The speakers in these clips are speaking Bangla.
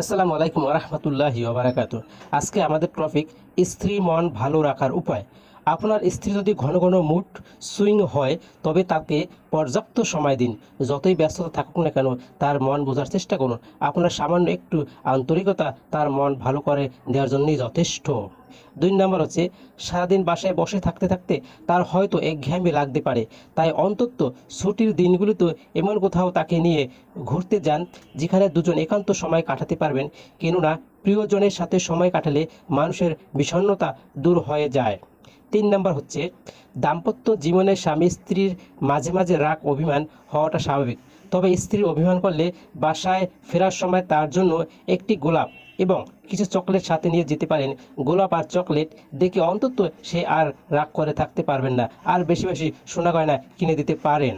আসসালামু আলাইকুম রহমতুল্লাহি ওবরাকাত আজকে আমাদের টপিক স্ত্রী মন ভালো রাখার উপায়। আপনার স্ত্রী যদি ঘন ঘন মুড সুইং হয়, তবে তাকে পর্যাপ্ত সময় দিন। যতই ব্যস্ততা থাকুক না কেন, তার মন বোঝার চেষ্টা করুন। আপনার সামান্য একটু আন্তরিকতা তার মন ভালো করে দেওয়ার জন্যই যথেষ্ট। দুই নম্বর হচ্ছে, সারাদিন বাসায় বসে থাকতে থাকতে তার হয়তো একঘেয়েমি লাগতে পারে। তাই অন্তত ছুটির দিনগুলিতে এমন কোথাও তাকে নিয়ে ঘুরতে যান, যেখানে দুজন একান্ত সময় কাটাতে পারবেন। কেননা, প্রিয়জনের সাথে সময় কাটালে মানুষের বিষণ্ণতা দূর হয়ে যায়। তিন নম্বর হচ্ছে, দাম্পত্য জীবনে স্বামী স্ত্রীর মাঝে মাঝে রাগ অভিমান হওয়াটা স্বাভাবিক। তবে স্ত্রী অভিমান করলে বাসায় ফেরার সময় তার জন্য একটি গোলাপ এবং কিছু চকলেট সাথে নিয়ে যেতে পারেন। গোলাপ আর চকলেট দেখে অন্তত সে আর রাগ করে থাকতে পারবেন না, আর বেশি বেশি সোনা গয়না কিনে দিতে পারেন।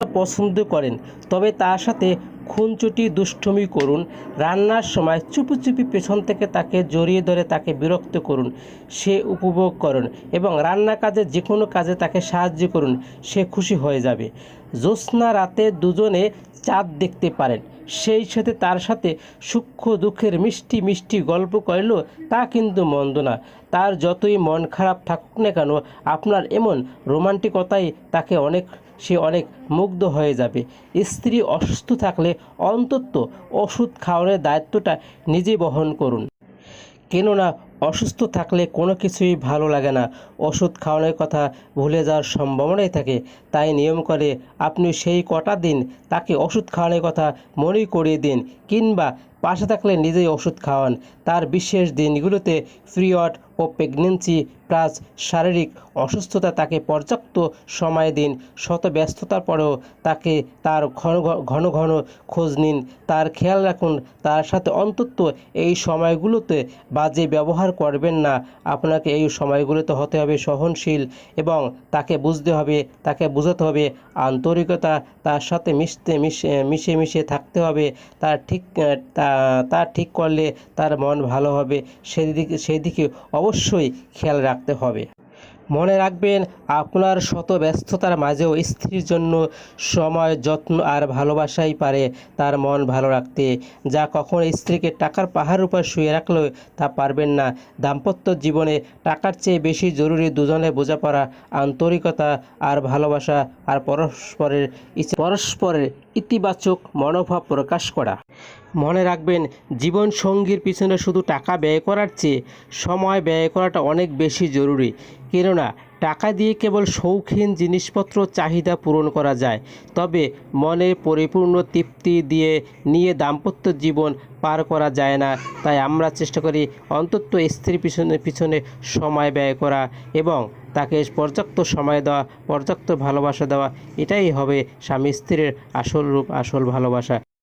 পছন্দ করেন, তবে তার সাথে খুনচুটি দুষ্টুমি করুন, রান্নার সময় চুপি চুপি পেছন থেকে তাকে জড়িয়ে ধরে তাকে বিরক্ত করুন, সে উপভোগ করুন এবং রান্না কাজে যে কোনো কাজে তাকে সাহায্য করুন, সে খুশি হয়ে যাবে। জ্যোৎস্না রাতে দুজনে চাঁদ দেখতে পারেন, সেই সাথে তার সাথে সূক্ষ্ম দুঃখের মিষ্টি মিষ্টি গল্প করলেও তা কিন্তু মন্দ না। তার যতই মন খারাপ থাকুক না কেন, আপনার এমন রোমান্টিকতাই তাকে অনেক, সে অনেক মুগ্ধ হয়ে যাবে। স্ত্রী অসুস্থ থাকলে অন্তত ওষুধ খাওয়ানোর দায়িত্বটা নিজে বহন করুন। কেননা অসুস্থ থাকলে কোনো কিছুই ভালো লাগে না। ওষুধ খাওয়ানোর কথা ভুলে যাওয়ার সম্ভাবনাই থাকে। তাই নিয়ম করে আপনি সেই কটা দিন তাকে ওষুধ খাওয়ানোর কথা মনে করিয়ে দিন কিংবা পাশে থাকলে নিজেই ওষুধ খাওয়ান। তার বিশেষ দিনগুলোতে পিরিয়ড ও প্রেগনেন্সি প্লাস শারীরিক অসুস্থতা তাকে পর্যাপ্ত সময় দিন। শত ব্যস্ততার পরেও তাকে তার ঘন ঘন ঘন খোঁজ নিন। তার খেয়াল রাখুন তার সাথে অন্তত এই সময়গুলোতে বাজে ব্যবহার করবেন না। আপনাকে এই সময়গুলোতে হতে হবে সহনশীল এবং তাকে বুঝতে হবে, তাকে বোঝাতে হবে। আন্তরিকতা তার সাথে মিশতে মিশে মিশে থাকতে হবে। তার ঠিক তা ঠিক করলে তার মন ভালো হবে। সেদিকে সেদিকে অবশ্যই খেয়াল রাখতে হবে। মনে রাখবেন, আপনার শত ব্যস্ততার মাঝেও স্ত্রীর জন্য সময়, যত্ন আর ভালোবাসাই পারে তার মন ভালো রাখতে। যা কখনো স্ত্রীকে টাকার পাহাড় উপর শুয়ে রাখলেও তা পারবেন না। দাম্পত্য জীবনে টাকার চেয়ে বেশি জরুরি দুজনে বোঝাপড়া, আন্তরিকতা আর ভালোবাসা আর পরস্পরের পরস্পরের ইতিবাচক মনোভাব প্রকাশ করা। মনে রাখবেন, জীবন সঙ্গীর পিছনে শুধু টাকা ব্যয় করার চেয়ে সময় ব্যয় করাটা অনেক বেশি জরুরি। কেননা টাকা দিয়ে কেবল শৌখিন জিনিসপত্র চাহিদা পূরণ করা যায়। তবে মনে পরিপূর্ণ তৃপ্তি দিয়ে নিয়ে দাম্পত্য জীবন পার করা যায় না। তাই আমরা চেষ্টা করি অন্তত স্ত্রীর পিছনে পিছনে সময় ব্যয় করা এবং তাকে পর্যাপ্ত সময় দেওয়া, পর্যাপ্ত ভালোবাসা দেওয়া। এটাই হবে স্বামী স্ত্রীর আসল রূপ, আসল ভালোবাসা।